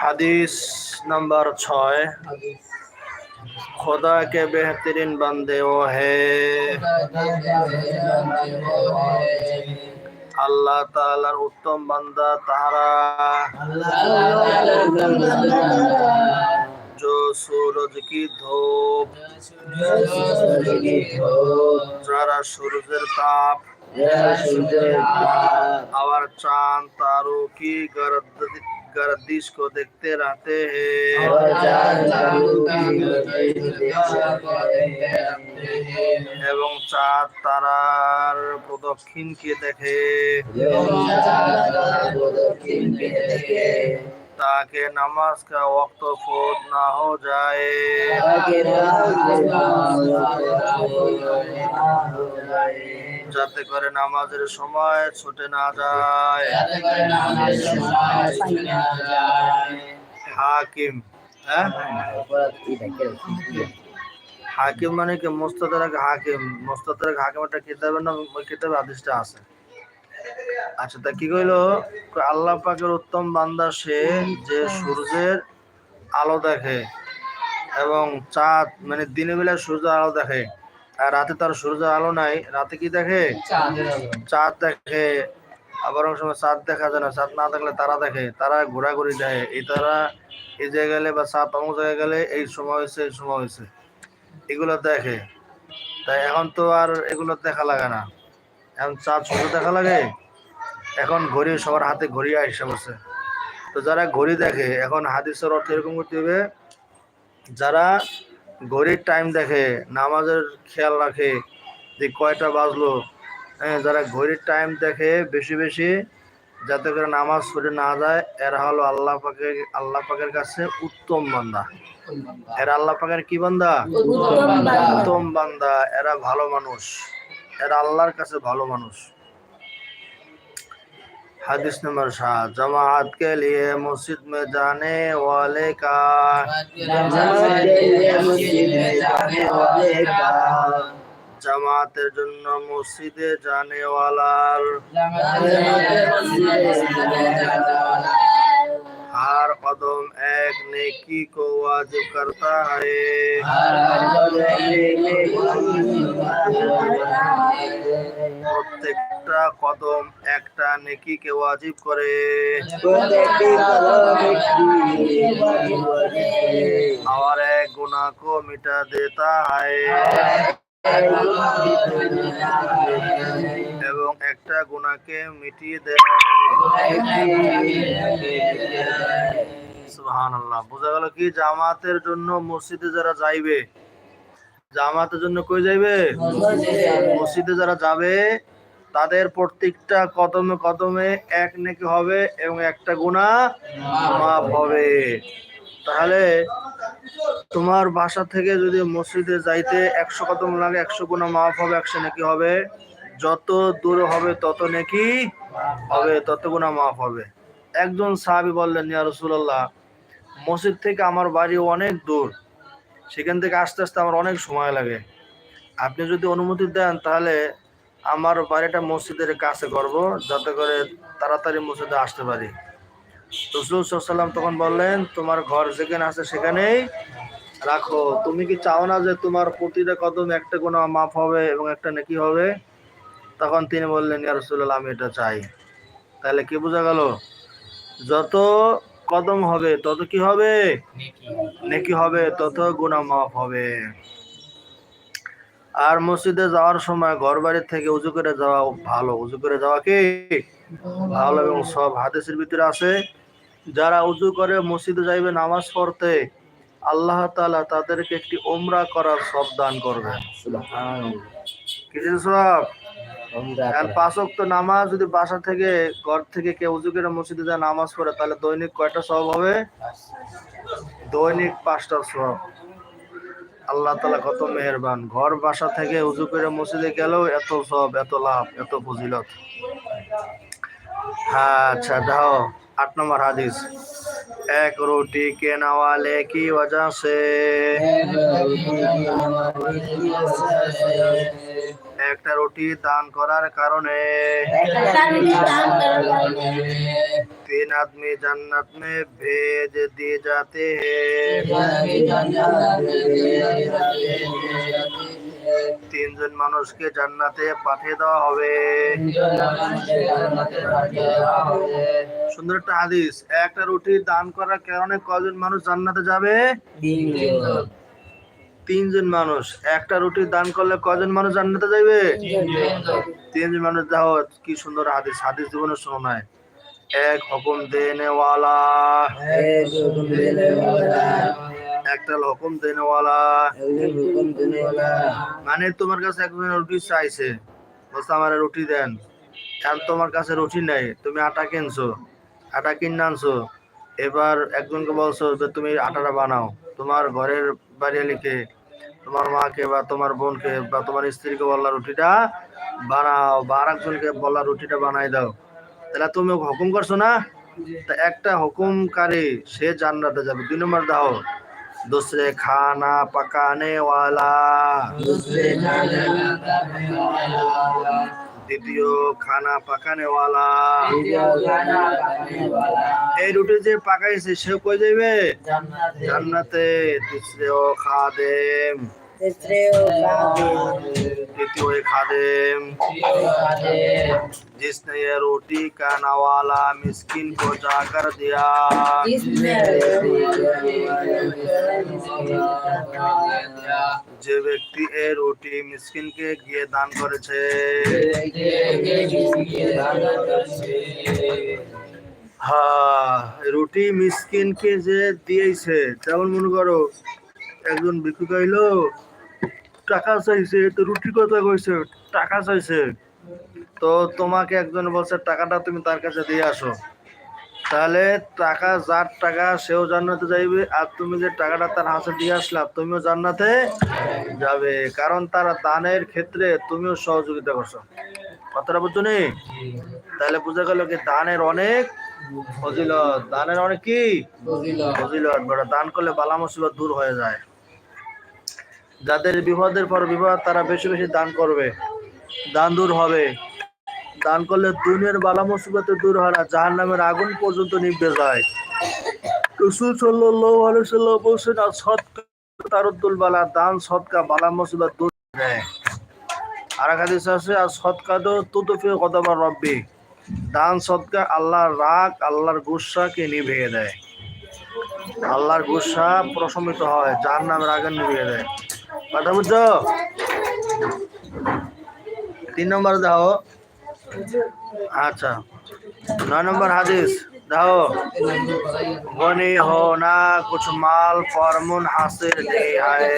حدیث نمبر छः खुदा के बेहतरीन बंदे वो है আল্লাহ তাআলার উত্তম বান্দা তাহারা जो सूरज की धूप যারা সূর্যের তাপ और चांद तारों की गर्द- गर्दिश को देखते रहते हैं এবং চাঁদ তারার প্রদক্ষিণকে দেখে ताकि नमाज का वक्त फौत ना हो जाए যাতে করে নামাজের সময় ছুটে না যায় হাকিম হ্যাঁ হাকিম মানে কি মোস্তাদারাক হাকিম মোস্তাদারাক হাকিম একটা কিতাবের নাম ওই কিতাবে হাদিসটা আছে আচ্ছা তা কি কইলো? আল্লাহ পাকের উত্তম বান্দা সে যে সূর্যের আলো দেখে এবং চাঁদ মানে দিনের বেলা সূর্যের আলো দেখে। আর রাতে তার সূর্যের আলো নাই রাতে কি দেখে? চাঁদ দেখে। আবার অনেক সময় চাঁদ দেখা যায় না চাঁদ না দেখলে তারা দেখে তারা ঘোরাঘুরি দেয় এই তারা এই জায়গায় গেলে বা চাঁদ অমুক জায়গায় গেলে এই সময় হয়েছে এই সময় হয়েছে। এগুলো দেখে। তাই এখন তো আর এগুলো দেখা লাগে না। এখন চাঁদ সূর্য দেখা লাগে? এখন ঘড়ি সবার হাতে ঘড়ি আসে বসে। তো যারা ঘড়ি দেখে এখন হাদিসের অর্থ এরকম করতে হবে যারা ঘড়ির টাইম দেখে নামাজের খেয়াল রাখে যে কয়টা বাজলো হ্যাঁ যারা ঘড়ির টাইম দেখে বেশি বেশি যাতে করে নামাজ ছুটে না যায় এরা হলো আল্লাহ পাকের আল্লাহ পাকের কাছে উত্তম বান্দা। এরা আল্লাহ পাকের কি বান্দা। উত্তম বান্দা। এরা ভালো মানুষ। এরা আল্লাহর কাছে ভালো মানুষ। हदीस नंबर सात जमात के लिए मस्जिद में जाने वाले का। जमात मस्जिद जाने वाला। हर कदम एक नेकी को वाजिब करता है প্রত্যেকটা কদম একটা নেকিকে ওয়াজিব করে और एक गुनाह को मिटा देता है এবং একটা গুনাহকে মিটিয়ে দেয় সুবহানাল্লাহ। বোঝা গেল কি? জামাতের জন্য মসজিদে যারা যাইবে, জামাতের জন্য কই যাইবে? মসজিদে যারা যাবে, তাদের প্রত্যেকটা কদমে কদমে এক নেকি হবে এবং একটা গুণা মাফ হবে। তাহলে তোমার বাসা থেকে যদি মসজিদে যাইতে একশো কদম লাগে, একশো গুণা মাফ হবে, একশো নেকি হবে। যত দূর হবে তত নাকি হবে, তত গুণা মাফ হবে। একজন সাহাবি বললেন, ইয়া রাসূলুল্লাহ, মসজিদ থেকে আমার বাড়ি অনেক দূর। সেখান থেকে আসতে আসতে আমার অনেক সময় লাগে। আপনি যদি অনুমতি দেন, তাহলে আমার বাড়িটা মসজিদের কাছে করব, যাতে করে তাড়াতাড়ি মসজিদে আসতে পারি। রসুল সাল্লাম তখন বললেন, তোমার ঘর যেখানে আছে সেখানেই রাখো। তুমি কি চাও না যে তোমার প্রতিটা কদম একটা কোনো মাফ হবে এবং একটা নাকি হবে? তখন তিনি বললেন ইয়া রাসূলুল্লাহ আমি এটা চাই। তাহলে কি বোঝা গেল? যত কদম হবে তত কি হবে? নেকি হবে তত গুণা মাফ হবে। আর মসজিদে যাওয়ার সময় ঘর বাড়ি থেকে উজু করে যাওয়া ভালো। উজু করে যাওয়া কি? ভালো এবং সব হাদিসের ভিতরে আছে যারা উজু করে মসজিদে যাইবে নামাজ পড়তে আল্লাহ তাআলা তাদেরকে একটি ওমরা করার সব দান করবে। কিছু সব? আর পাঁচ ওয়াক্ত নামাজ যদি বাসা থেকে ঘর থেকে কেউ উজু মসজিদে যায় নামাজ পড়ে তাহলে দৈনিক কয়টা সব হবে? দৈনিক পাঁচটা সব আল্লাহ তালা কত মেহেরবান। ঘর বাসা থেকে উজু করে মসজিদে গেলেও এত সব এত লাভ এত ফজিলত। হ্যাঁ আচ্ছা যাও। আট নম্বর হাদিস। एक रोटी के नवाले की वजह से একটা রুটি দান করার কারণে तीन आदमी जन्नत में भेज दिए जाते हैं তিনজন মানুষকে জান্নাতে পাঠিয়ে দেওয়া হবে। সুন্দর একটা হাদিস, একটা রুটি দান করার কারণে কজন মানুষ জান্নাতে যাবে? তিনজন মানুষ। একটা রুটি দান করলে কজন মানুষ জান্নাতে যাবে তিনজন মানুষ। যাও কি সুন্দর হাদিস হাদিস জীবনে শোনো নাই এক হুকুম দেনে ওয়ালা একটা হুকুম দেনে ওয়ালা মানে তোমার কাছে একজন রুটি চাইছে। বলছে আমার রুটি দেন। আর তোমার কাছে রুটি নাই। তুমি আটা কিনছো আটা কিনে আনছো। এবার একজনকে বলছো যে তুমি আটাটা বানাও। তোমার ঘরের বাড়ি লিখে তোমার মাকে বা তোমার বোনকে বা তোমার স্ত্রীকে বললা রুটিটা বানাও বা আর একজনকে বললা রুটিটা বানাই দাও। তাহলে তুমি হুকুম করছ না? তা একটা হুকুমকারী সে জান্নাতে যাবে। দুই নম্বর দাও दूसरे खाना पकाने वाला দ্বিতীয় খানা পাকানে ওয়ালা এই রুটি যে পাকাইছে সে কই যাইবে জান্নাতে তিসরেও খাদেম দ্বিতীয় খাদেম जिसने ये रोटी का नवाला मिस्किन को जाकर दिया যে ব্যক্তি এই রুটি মিসকিনকে গিয়ে দান করেছে হ্যাঁ রুটি মিসকিনকে যে দিয়েছে যেমন মনে করো একজন ভিক্ষুক আইলো টাকা চাইছে তো রুটি কথা কইছে? টাকা চাইছে। তো তোমাকে একজন বলছে টাকাটা তুমি তার কাছে দিয়ে আসো। তাহলে টাকা যার টাকা সেও জান্নাতে যাইবে আর তুমি যে টাকাটা তার হাতে দিয়ে আসলা তুমিও জান্নাতে যাবে। কারণ তারা দানের ক্ষেত্রে তুমিও সহযোগিতা করছ। কথাটা বুঝছ নি? তাহলে বুঝা গেল কি দানের অনেক ফজিলত। দানের অনেক কি? ফজিলত। বড় দান করলে বালা মুসিবত দূর হয়ে যায়। যাদের বিপদের পর বিপদ তারা বেশি বেশি দান করবে। দান দূর হবে। দান করলে দুনিয়ার বালা মুসিবতে দূর হয় না জাহান নামের আগুন পর্যন্ত নিভে যায়। রসুল আলাইহি সাল্লাম বলছেন, আর সৎকা তারুদ্দুল বালা, দান, সৎকা, বালা মুসিবত দূর দেয় আর হাদিস আছে, আর সৎকা তো তুতুফি কদবার রব্বি। দান, সৎকা আল্লাহর রাগ, আল্লাহর গুসাকে নিভিয়ে দেয়। আল্লাহর গুসা প্রশমিত হয় যার নামের আগে নিভিয়ে দেয়। পাঠা বুঝছ তিন নম্বর দাও। আচ্ছা নয় নম্বর হাদিস, দাও। গনি হো না, কুছ মাল ফরমুন হাসিল নেই হায়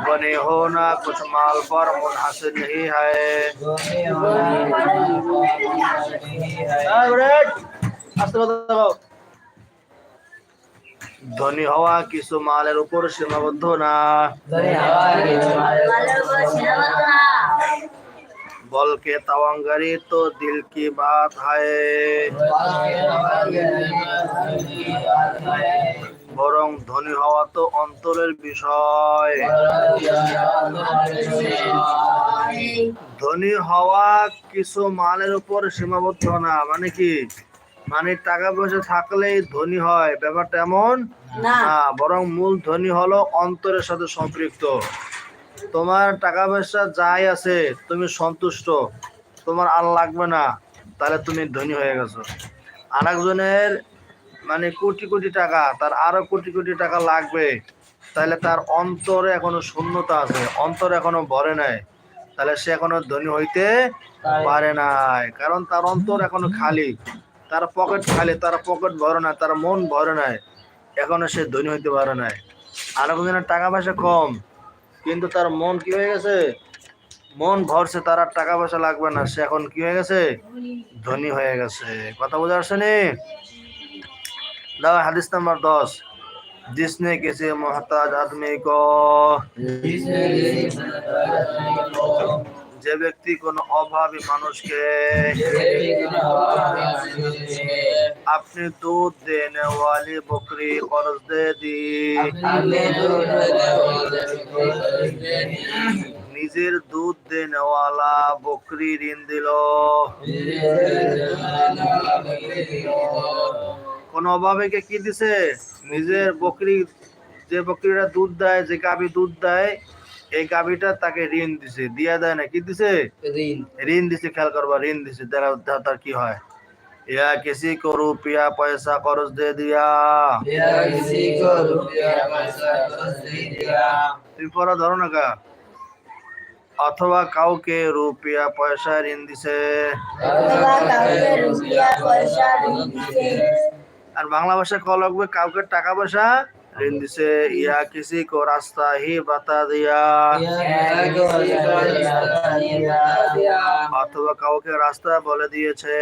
गनी होना कुछ माल पर मुनहासिर नहीं है हाँ, ब्रेड। আস্তে কথা বলো। ধনী হওয়া কিছু মালের উপর সীমাবদ্ধ না বলকে তাওয়াঙ্গারি তো দিল কি বাত বরং ধনী হওয়া তো অন্তরের বিষয়। ধনী হওয়া কিছু মালের উপর সীমাবদ্ধ না মানে কি? মানে টাকা পয়সা থাকলেই ধনী হয় ব্যাপারটা এমন না বরং মূল ধনী হলো অন্তরের সাথে সম্পৃক্ত। তোমার টাকা পয়সা যাই আছে তুমি সন্তুষ্ট। তোমার আর লাগবে না তাহলে তুমি ধনী হয়ে গেছো। আর একজনের মানে কোটি কোটি টাকা তার আরও কোটি কোটি টাকা লাগবে তাহলে তার অন্তরে এখনও শূন্যতা আছে অন্তর এখনও ভরে নাই। তাহলে সে এখনও ধনী হইতে পারে নাই কারণ তার অন্তর এখনও খালি। তার পকেট খালি তার পকেট ভরে না তার মন ভরে নাই। এখনও সে ধনী হইতে পারে নাই। আর একজনের টাকা পয়সা কম কিন্তু তার মন কি হয়ে গেছে মন ভরছে তার আর টাকা পয়সা লাগবে না সে এখন কি হয়ে গেছে ধনী হয়ে গেছে কথা বোঝা আসছে নি দাও হাদিস নাম্বার দশ जिसने किसी मोहताज आदमी को যে ব্যক্তি কোনো অভাবী মানুষকে আপনি দুধ দেনে ওয়ালি বকরি খরচ দে দি নিজের দুধ দেনে ওয়ালা বকরি ঋণ দিল। কোন অভাবীকে কি দিছে? নিজের বকরি যে বকরিটা দুধ দেয় যে গাভী দুধ দেয় এই গাভীটা তাকে ঋণ দিছে দিয়া দেয় না কি দিছে? ঋণ। দিছে খেয়াল করবা ঋণ দিছে তারা তার কি হয়? ইয়া কিসি কো রুপিয়া পয়সা খরচ দে দিয়া। তুমি পড়া ধরো না কা অথবা কাউকে রুপিয়া পয়সা ঋণ দিছে। আর বাংলা ভাষা ক লাগবে? কাউকে টাকা পয়সা ঋণ দিছে ইয়া কিসি কো রাস্তা হি বাতা দিয়া অথবা কাউকে রাস্তা বলে দিয়েছে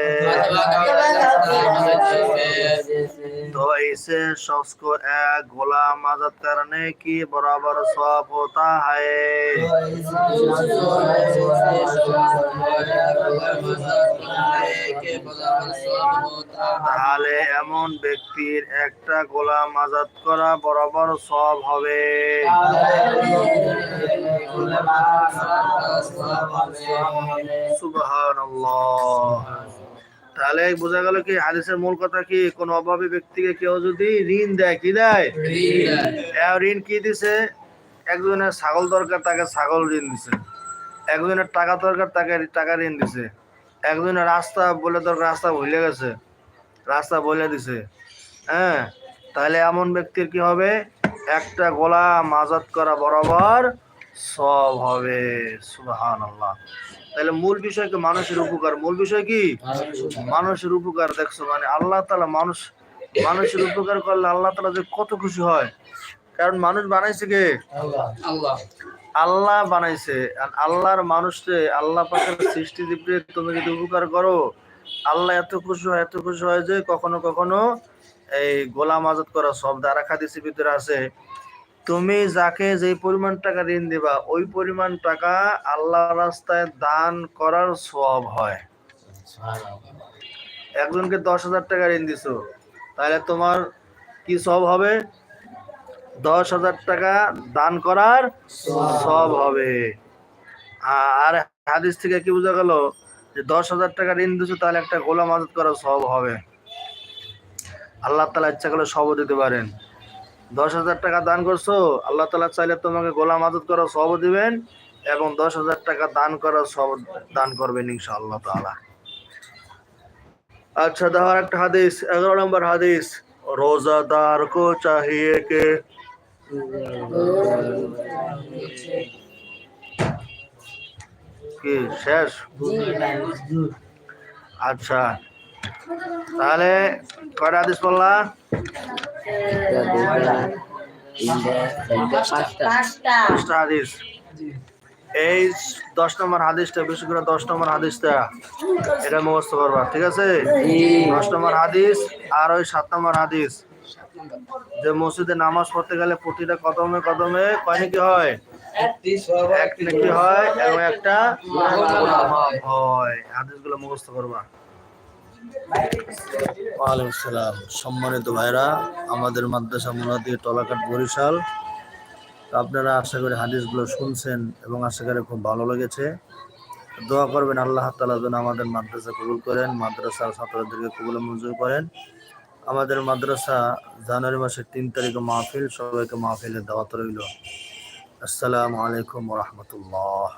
তো ইসে শখস কো এক গোলাম আজাদ করনে কি বরাবর সব হতা হয় তাহলে এমন ব্যক্তির একটা গোলাম আজাদ করা বরাবর সব হবে। তাহলে বোঝা গেল কি হাদিসের মূল কথা কি কোন অভাবী ব্যক্তিকে কেউ যদি ঋণ দেয় কি দেয়? ঋণ কি দিছে? একজনের ছাগল দরকার তাকে ছাগল ঋণ দিছে। একজনের টাকা দরকার, তাকে টাকা ঋণ দিছে। একজনের রাস্তা বলে দরকার, রাস্তা ভুলে গেছে। রাস্তা বলে দিছে। হ্যাঁ? তাহলে এমন ব্যক্তির কি হবে? একটা গোলা মাজাত করা বরাবর সব হবে। সুবহান আল্লাহ তাহলে মূল বিষয় কি? মানুষের উপকার। মূল বিষয় কি? মানুষের উপকার। দেখছ মানে আল্লাহ তালা মানুষ, মানুষের উপকার করলে আল্লাহ তালা যে কত খুশি হয়। কারণ মানুষ বানাইছে কে? আল্লাহ। বানাইছে। আর আল্লাহর মানুষকে আল্লাহ পাকের সৃষ্টি দিবে তুমি যদি উপকার করো, আল্লাহ এত খুশি হয়, এত খুশি হয় যে কখনো কখনো এই গোলাম আজাদ করা সব দ্বারা খাদিসি ভিতরে আছে। তুমি যাকে যে পরিমাণ টাকা ঋণ দিবা, ওই পরিমাণ টাকা আল্লাহ রাস্তায় দান করার সব হয়। একজনকে দশ হাজার টাকা ঋণ দিছো, তাহলে তোমার কি সব হবে? দশ হাজার টাকা দান করার সব হবে। আর হাদিস থেকে কি বোঝা গেল যে দশ হাজার টাকা ঋণ দিচ্ছে তাহলে একটা গোলাম আজাদ করা সব হবে। আল্লাহ তালা ইচ্ছা করলে সবও দিতে পারেন। দশ হাজার টাকা দান করছ, আল্লাহ তালা চাইলে তোমাকে গোলাম আজাদ করা সবও দিবেন এবং দশ হাজার টাকা দান করা সব দান করবেন ইনশা আল্লাহ তালা আচ্ছা দেওয়ার একটা হাদিস, এগারো নম্বর হাদিস রোজাদার কো চাহিয়ে কে কি শেষ? আচ্ছা। তাহলে কয়টা হাদিস বললা? পাঁচটা। হাদিস। এই দশ নম্বর হাদিসটা বিশেষ করে দশ নম্বর হাদিসটা এটা মুখস্থ করবা ঠিক আছে? দশ নম্বর হাদিস আর ওই সাত নম্বর হাদিস। যে মসজিদে নামাজ পড়তে গেলে প্রতিটা কদমে কদমে কয় নাকি হয়? এক নাকি হয়? এবং একটা হয়। হাদিসগুলো মুখস্থ করবা। ওয়ালাইকুম সালাম। সম্মানিত ভাইরা আমাদের মাদ্রাসা মুলাদি টলাকাট বরিশাল। তো আপনারা আশা করি হাদিসগুলো শুনছেন এবং আশা করি খুব ভালো লেগেছে। দোয়া করবেন আল্লাহ তালা যেন আমাদের মাদ্রাসা কবুল করেন মাদ্রাসার ছাত্রদেরকে কবুল মঞ্জুর করেন। আমাদের মাদ্রাসা জানুয়ারি মাসের তিন তারিখে মাহফিল সবাইকে মাহফিলের দাওয়াত রইল। আসসালামু আলাইকুম রহমতুল্লাহ।